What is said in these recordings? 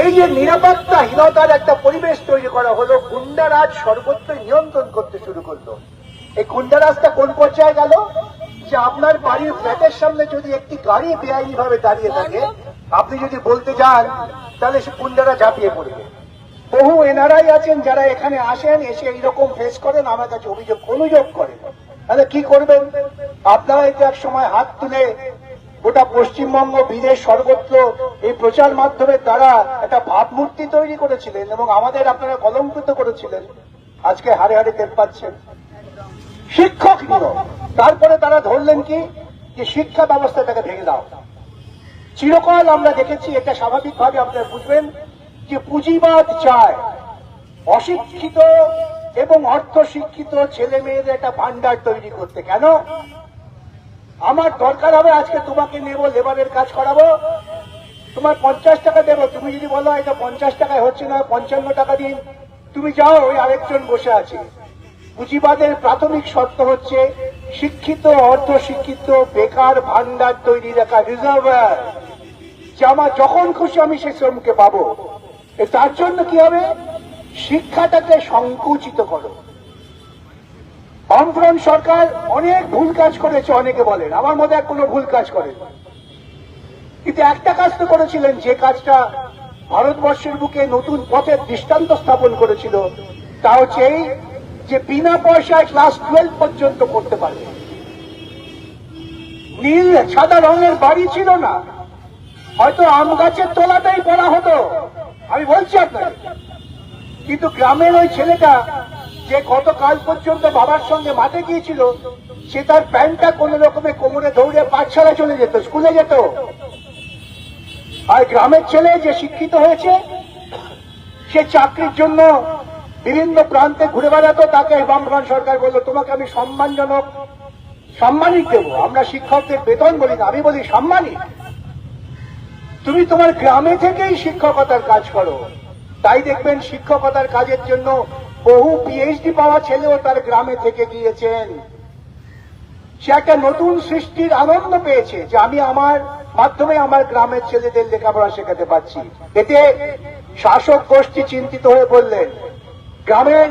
এই যে নিরাপত্তাহীনতার একটা পরিবেশ তৈরি করা হলো গুন্ডারাজ সর্বত্র নিয়ন্ত্রণ করতে শুরু করল। এই গুন্ডারাজটা কোন পর্যায়ে গেল? যে আপনার বাড়ির ফ্ল্যাটের সামনে যদি একটি গাড়ি বেআইনি ভাবে দাঁড়িয়ে থাকে, আপনি যদি বলতে যান, তাহলে সে গুন্ডারা ঝাঁপিয়ে পড়বে। বহু এনআরআই আছেন যারা এখানে আসেন, এসে এইরকম ফেস করেন, আমার কাছে অভিযোগ অনুযোগ করেন। তাহলে কি করবেন? আপনারা এটা এক সময় হাত তুলে গোটা পশ্চিমবঙ্গ বিদেশ সর্বত্র এই প্রচার মাধ্যমের দ্বারা একটা ভাবমূর্তি তৈরি করেছিলেন এবং আমাদের আপনারা কলঙ্কিত করেছিলেন। আজকে হারে হারে টের পাচ্ছেন। শিক্ষক তারপরে তারা ধরলেন কি? যে শিক্ষা ব্যবস্থাটাকে ভেঙে দাও। চিরকাল আমরা দেখেছি, এটা স্বাভাবিকভাবে আপনারা বুঝবেন, যে পুঁজিবাদ চায়। অশিক্ষিত এবং অর্থ শিক্ষিত ছেলে মেয়েদের একটা ভান্ডার তৈরি করতে। কেন? আমার দরকার হবে আজকে তোমাকে নেব লেবারের কাজ করাবো। তোমার পঞ্চাশ টাকা দেবো। তুমি যদি বলো এটা পঞ্চাশ টাকায় হচ্ছে না, পঞ্চান্ন টাকা দিন। তুমি যাও, ওই আরেকজন বসে আছে। পুঁজিবাদের প্রাথমিক শর্ত হচ্ছে শিক্ষিত অর্ধ শিক্ষিত বেকার ভান্ডার তৈরি রাখা রিজার্ভার। যে আমার যখন খুশি আমি সে শ্রমকে পাবো। তার জন্য কি হবে? শিক্ষাটাকে সংকুচিত করো। বামফ্রন্ট সরকার অনেক ভুল কাজ করেছে, অনেকে বলেন। আমার মধ্যে কোনো ভুল কাজ করেন। কিন্তু একটা কাজ তো করেছিলেন, যে কাজটা ভারতবর্ষের বুকে নতুন পথের দৃষ্টান্ত স্থাপন করেছিল, তা হচ্ছে এই যে বিনা পয়সায় ক্লাস টুয়েলভ পর্যন্ত করতে পারবে নীল, সাদা রঙের বাড়ি ছিল না। হয়তো আম গাছের তলাতেই পড়া হতো। আমি বলছি আপনাকে, কিন্তু গ্রামের ওই ছেলেটা যে গতকাল পর্যন্ত বাবার সঙ্গে মাঠে গিয়েছিল, সে তার প্যান্টটা কোন রকমে কোমরে দৌড়ে পাঠশালা চলে যেত, স্কুলে যেত। আর গ্রামের ছেলে যে শিক্ষিত হয়েছে, সে চাকরির জন্য বিভিন্ন প্রান্তে ঘুরে বেড়াতো, তাকে বামফ্রন্ট সরকার বলল, তোমাকে আমি সম্মানজনক সাম্মানিক দেবো। আমরা শিক্ষকদের বেতন বলি না, আমি বলি সাম্মানিক। তুমি তোমার গ্রামে থেকেই শিক্ষকতার কাজ করো। তাই দেখবেন শিক্ষকতার কাজের জন্য বহু পিএইচডি পাওয়া ছেলেও তার গ্রামে থেকে গিয়েছেন। সে একটা নতুন সৃষ্টির আনন্দ পেয়েছে যে আমি আমার মাধ্যমে আমার গ্রামের ছেলেদের লেখাপড়া শেখাতে পারছি। এতে শাসক গোষ্ঠী চিন্তিত হয়ে পড়লেন গ্রামের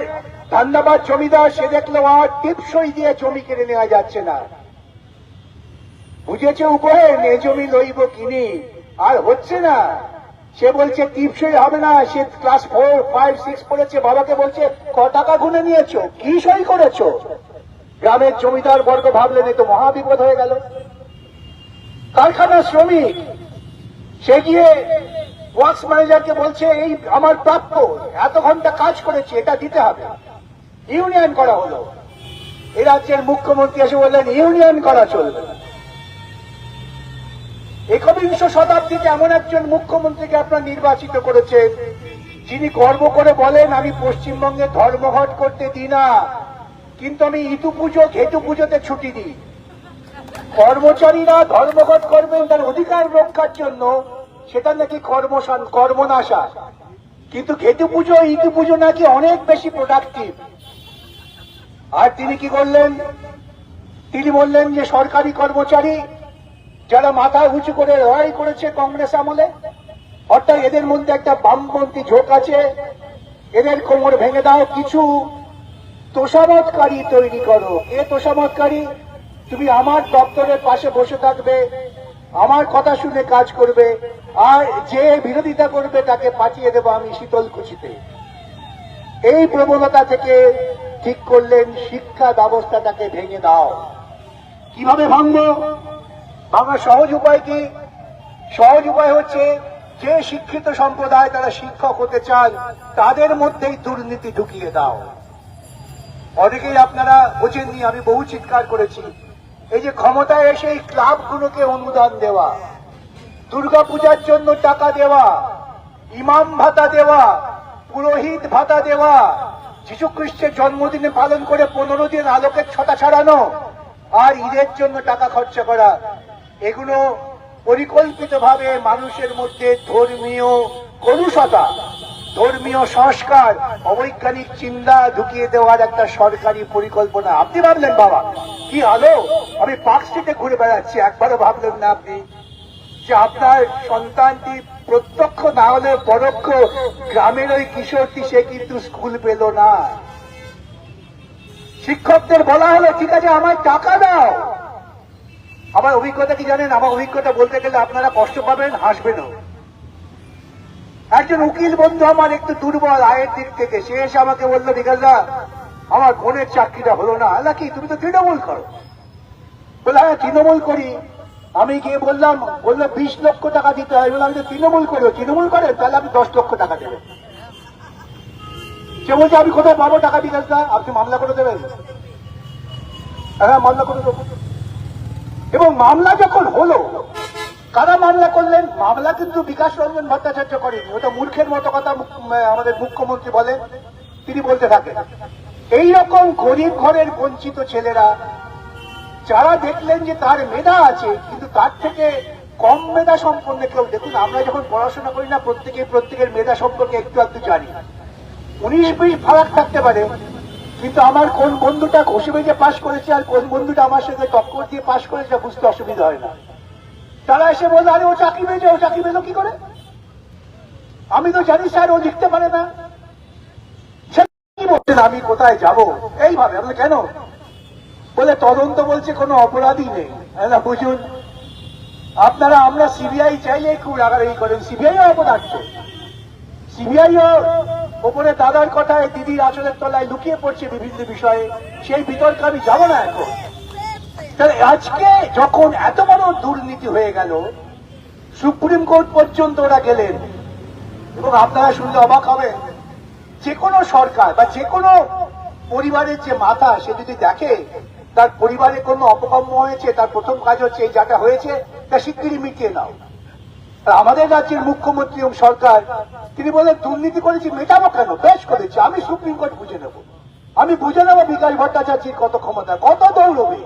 ধান্দাবাদ জমিদার, সে দেখল আর টিপসই দিয়ে জমি কেড়ে নেওয়া যাচ্ছে না। বুঝেছে উপরে, নে জমি লইব কিনি, আর হচ্ছে না। সে বলছে টিপসই হবে না, সে ক্লাস ফোর ফাইভ সিক্স পড়েছে, বাবাকে বলছে ক টাকা গুনে নিয়েছো? কি সই করেছ? গ্রামের জমিদার বর্গ ভাবলেন তো মহাবিপদ হয়ে গেল। কারখানার শ্রমিক, সে গিয়ে ওয়ার্কস ম্যানেজারকে বলছে, এই আমার প্রাপ্য, এত ঘণ্টা কাজ করেছে, এটা দিতে হবে। ইউনিয়ন করা হলো। এ রাজ্যের মুখ্যমন্ত্রী এসে বললেন, ইউনিয়ন করা চলবে। একবিংশ শতাব্দীতে এমন একজন মুখ্যমন্ত্রীকে আপনারা নির্বাচিত করেছেন, যিনি গর্ব করে বলেন, আমি পশ্চিমবঙ্গে ধর্মঘট করতে দিই না, কিন্তু আমি ইতু পুজো ঘেটু পুজোতে ছুটি দিই কর্মচারীরা ধর্মঘট করবেন তার অধিকার রক্ষার জন্য, সেটা নাকি কর্মসান কর্মনাশা। কিন্তু ঘেটু পুজো ইতু পুজো নাকি অনেক বেশি প্রোডাক্টিভ আর তিনি কি করলেন? তিনি বললেন যে, সরকারি কর্মচারী যারা মাথা উঁচু করে লড়াই করেছে কংগ্রেস আমলে, অর্থাৎ এদের মধ্যে একটা বামপন্থী ঝোঁক আছে, এদের কোমর ভেঙে দাও, কিছু তোষামতকারী তৈরি করো। এ তোষামতকারী? তুমি আমার দপ্তরের পাশে বসে থাকবে, আমার কথা শুনে কাজ করবে, আর যে বিরোধিতা করবে তাকে পাঠিয়ে দেবো আমি শীতলকুচিতে। এই প্রবণতা থেকে ঠিক করলেন শিক্ষা ব্যবস্থাটাকে ভেঙে দাও। কীভাবে ভাঙবো? ভাঙার সহজ উপায় কি? সহজ উপায় হচ্ছে যে শিক্ষিত সম্প্রদায় তারা শিক্ষক হতে চান, তাদের মধ্যেই দুর্নীতি ঢুকিয়ে দাও। অনেকেই আপনারা বোঝেননি আমি বহু চিৎকার করেছি। এই যে ক্ষমতায় এসে এই ক্লাবগুলোকে অনুদান দেওয়া, দুর্গা পূজার জন্য টাকা দেওয়া, ইমাম ভাতা দেওয়া, পুরোহিত ভাতা দেওয়া, যীশু খ্রিস্টের জন্মদিনে পালন করে পনেরো দিন আলোকের ছটা ছাড়ানো, আর ঈদের জন্য টাকা খরচা করা এগুলো পরিকল্পিতভাবে মানুষের মধ্যে ধর্মীয় কলুষতা, ধর্মীয় সংস্কার, অবৈজ্ঞানিক চিন্তা ঢুকিয়ে দেওয়ার একটা সরকারি পরিকল্পনা। আপনি ভাবলেন, বাবা, কি আলো? আমি পার্ক স্ট্রিটে ঘুরে বেড়াচ্ছি, একবারও ভাবলেন না আপনি। যে আপনার সন্তানটি প্রত্যক্ষ না হলে পরোক্ষ গ্রামের ওই কিশোরটি সে কিন্তু স্কুল পেল না। শিক্ষকদের বলা হলো, ঠিক আছে, আমায় টাকা দাও। আমার অভিজ্ঞতা কি জানেন? আমার অভিজ্ঞতা বলতে গেলে আপনারা কষ্ট পাবেন, হাসবেনও। একজন উকিল বন্ধু আমার একটু দুর্বল আয়ের দিক থেকে, সে এসে আমাকে বলল বিকাশদা আমার বোনের চাকরিটা হলো না। আলা কি, তুমি তো তৃণমূল করো? বলে হ্যাঁ তৃণমূল করি। আমি গিয়ে বললাম, বলল, বিশ লক্ষ টাকা দিতে হয়। বললাম তো তৃণমূল করি। তৃণমূল করে? তাহলে আপনি দশ লক্ষ টাকা দেবেন সে বলছে, আমি কোথায় পাবো টাকা বিকাশ দা আপনি মামলা করে দেবেন? হ্যাঁ মামলা করে দেবো। এবং মামলা যখন হলো, কারা মামলা করলেন? মামলা কিন্তু বিকাশ রঞ্জন ভট্টাচার্য করেনি ওটা মূর্খের মতো কথা আমাদের মুখ্যমন্ত্রী বলেন, তিনি বলতে থাকেন। এই রকম গরিব ঘরের বঞ্চিত ছেলেরা, যারা দেখলেন যে তার মেধা আছে, কিন্তু তার থেকে কম মেধা সম্পন্ন কেউ, দেখুন, আমরা যখন পড়াশোনা করি না প্রত্যেকে প্রত্যেকের মেধা সম্পর্কে একটু একটু জানি। উনিশ বিশ ফারাক থাকতে পারে কিন্তু আমার কোন বন্ধুটা ঘষে বেজে পাশ করেছে আর কোন বন্ধুটা আমার সঙ্গে টক্কর দিয়ে পাশ করেছে বুঝতে অসুবিধা হয় না। তারা এসে বলল, আরে, ও চাকরি পেয়েছে, ও চাকরি পেল কি করে? আমি তো জানি স্যার, ও লিখতে পারে না। আমি কোথায় যাব? এইভাবে আপনি কেন? বলে, তদন্ত বলছে কোনো অপরাধী নেই। না বুঝুন, আপনারা, আমরা সিবিআই চাইলে খুব রাগারাগি করেন। সিবিআই অপরাধ সিবিআই ওপরে দাদার কথায় দিদির আচলের তলায় লুকিয়ে পড়ছে বিভিন্ন বিষয়ে, সেই বিতর্কে আমি যাব না এখন। তাহলে আজকে যখন এত বড় দুর্নীতি হয়ে গেল, সুপ্রিম কোর্ট পর্যন্ত ওরা গেলেন, এবং আপনারা শুনলে অবাক হবেন, যে কোনো সরকার বা যে কোনো পরিবারের যে মাথা, সে যদি দেখে তার পরিবারে কোনো অপকর্ম হয়েছে, তার প্রথম কাজ হচ্ছে এই যাটা হয়েছে, তা শিগগিরই মিটিয়ে নাও। আমাদের রাজ্যের মুখ্যমন্ত্রী এবং সরকার, তিনি বলেন, দুর্নীতি করেছি, মেটাবো কেন? বেশ করেছি, আমি সুপ্রিম কোর্ট বুঝে নেব। আমি বুঝে নেব বিকাশ ভট্টাচার্যের কত ক্ষমতা, কত দৌড়বে।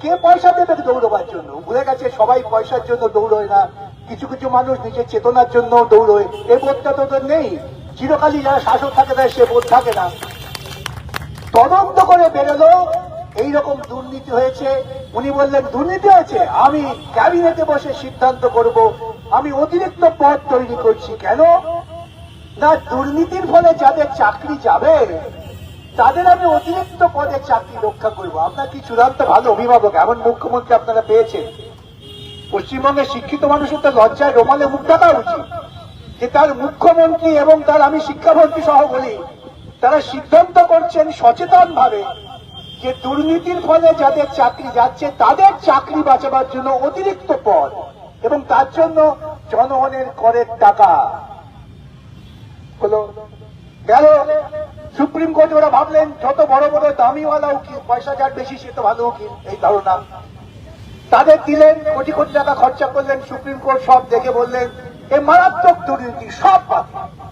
কে পয়সা দেবে দৌড়বার জন্য? ভুলে গেছে, সবাই পয়সার জন্য দৌড়য় না। কিছু কিছু মানুষ নিজের চেতনার জন্য দৌড়য়। এ বোধটা তো নেই। চিরকালই যারা শাসক থাকে না সে বোধ থাকে না। তদন্ত করে বেরোলো। এইরকম দুর্নীতি হয়েছে, উনি বললেন, দুর্নীতি হয়েছে, আমি ক্যাবিনেটে বসে সিদ্ধান্ত করব, আমি অতিরিক্ত পদ তৈরি করছি কেন? না, দুর্নীতির ফলে যাদের চাকরি যাবে, তাদের আমি অতিরিক্ত পদে চাকরি রক্ষা করব। আপনার কি চূড়ান্ত ভালো অভিভাবক? এমন মুখ্যমন্ত্রী আপনারা পেয়েছেন। পশ্চিমবঙ্গের শিক্ষিত মানুষের তো লজ্জায় রোমালে মুখ থাকা উচিত। যে তার মুখ্যমন্ত্রী এবং তার আমি শিক্ষামন্ত্রী সহ বলি, তারা সিদ্ধান্ত করছেন সচেতন ভাবে যে দুর্নীতির ফলে যাদের চাকরি যাচ্ছে, তাদের চাকরি বাঁচাবার জন্য অতিরিক্ত পদ এবং তার জন্য জনগণের করের টাকা। হলো, গেল, সুপ্রিম কোর্ট ওরা ভাবলেন, যত বড় বড় দামিওয়ালা উকিল, পয়সা যার বেশি, সে তো ভালো উকিল। এই ধারণা। তাদের দিলেন, কোটি কোটি টাকা খরচা করলেন, সুপ্রিম কোর্ট সব দেখে বললেন, এ মারাত্মক দুর্নীতি, সব বাতিল।